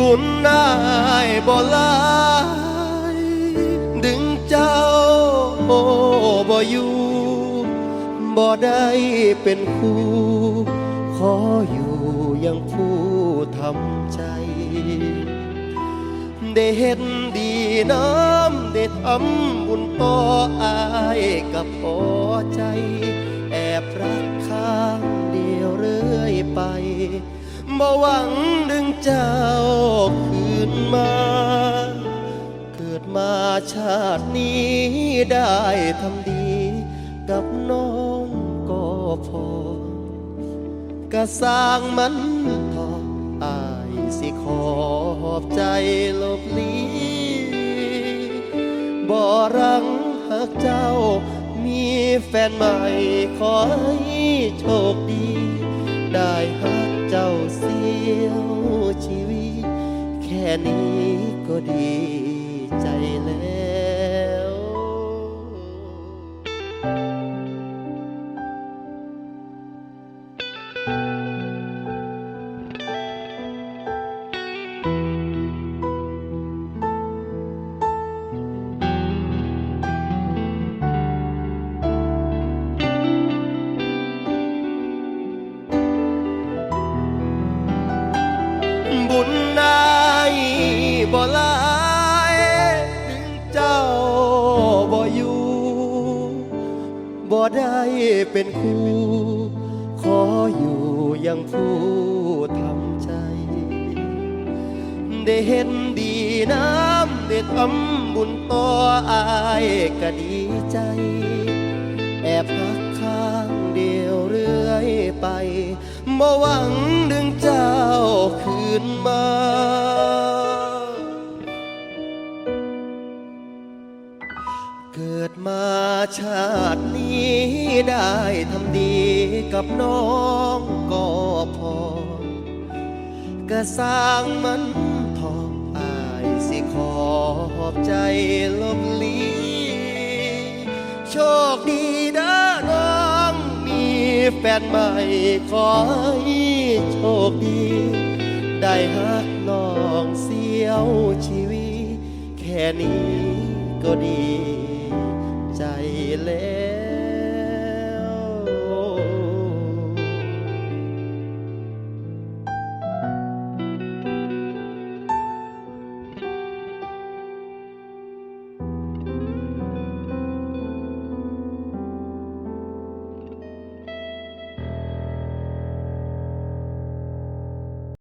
บุญนายบ่ลายดึงเจ้าบ่อยู่บ่ได้เป็นคู่ขออยู่ยังผู้ทำใจ ได้เห็นดีน้ำได้ทำบุญต่ออายกับพอใจ แอบรักข้างเดียวเรื่อยไป บ่หวังดึงเจ้าคืนมา เกิดมาชาตินี้ได้ทำดี กับน้องก็พอก็สร้างมันทออายสิขอบใจลบลีบ่รังหักเจ้า มีแฟนใหม่ขอให้โชคดีได้หา แค่นี้ก็ดีใจแล้ว บุญ บ่ลายถึงเจ้าบ่อยู่บ่ได้เป็นคู่ขออยู่ยังผู้ทำใจ ได้เห็นดีน้ำได้ทำบุญต่ออายก็ดีใจ แอบหักข้างเดียวเรื่อยไปบ่หวังดึงเจ้าคืนมา เกิดมาชาตินี้ได้ทำดีกับน้องก็พอ ก็สร้างมันทองอายสิขอบใจลบลีโชคดีนะน้องมีแฟนใหม่ขอให้โชคดี ได้ฮักน้องเสียวชีวิตแค่นี้ก็ดี ใจแล้ว